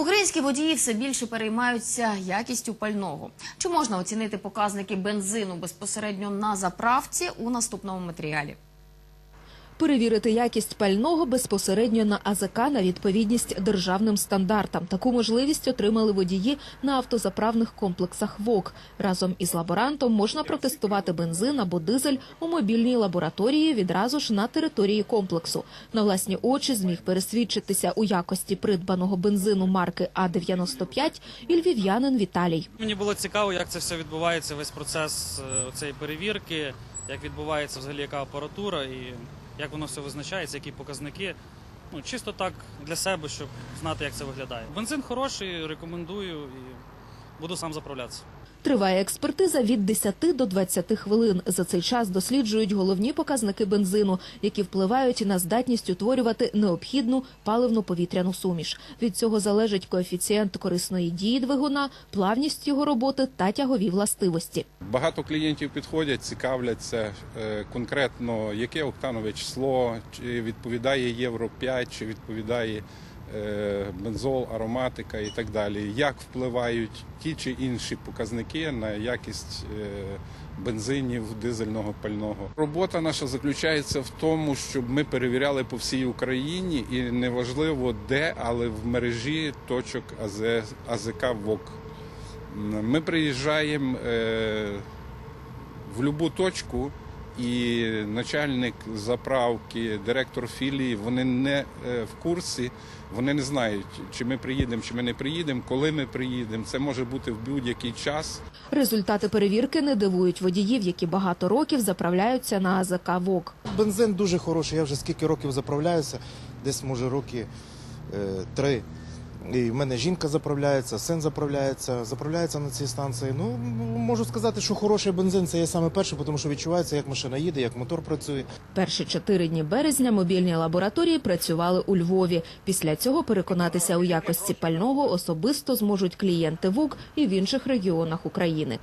Українські водії все більше переймаються якістю пального. Чи можна оцінити показники бензину безпосередньо на заправці у наступному матеріалі? Перевірити якість пального безпосередньо на АЗК на відповідність державним стандартам. Таку можливість отримали водії на автозаправних комплексах ВОК. Разом із лаборантом можна протестувати бензин або дизель у мобільній лабораторії відразу ж на території комплексу. На власні очі зміг пересвідчитися у якості придбаного бензину марки А95 і львів'янин Віталій. Мені було цікаво, як це все відбувається, весь процес е, цієї перевірки, як відбувається взагалі яка апаратура і як воно все визначається, які показники. Ну, чисто так для себе, щоб знати, як це виглядає. Бензин хороший, рекомендую і буду сам заправлятися. Триває експертиза від 10 до 20 хвилин. За цей час досліджують головні показники бензину, які впливають на здатність утворювати необхідну паливно-повітряну суміш. Від цього залежить коефіцієнт корисної дії двигуна, плавність його роботи та тягові властивості. Багато клієнтів підходять, цікавляться е, конкретно, яке октанове число, чи відповідає Євро 5, чи відповідає бензол, ароматика і так далі. Як впливають ті чи інші показники на якість е, бензинів дизельного пального. Робота наша заключається в тому, щоб ми перевіряли по всій Україні, і неважливо де, але в мережі точок АЗ, АЗК ВОК. Ми приїжджаємо е, в будь-яку точку, і начальник заправки, директор філії, вони не е, в курсі, вони не знають, чи ми приїдемо, чи ми не приїдемо, коли ми приїдемо. Це може бути в будь-який час. Результати перевірки не дивують водіїв, які багато років заправляються на АЗК ВОК. Бензин дуже хороший. Я вже скільки років заправляюся, десь може роки е, три. І в мене жінка заправляється, син заправляється, заправляється на цій станції. Ну можу сказати, що хороший бензин це є саме перше, тому що відчувається, як машина їде, як мотор працює. Перші чотири дні березня мобільні лабораторії працювали у Львові. Після цього переконатися у якості пального особисто зможуть клієнти ВУК і в інших регіонах України.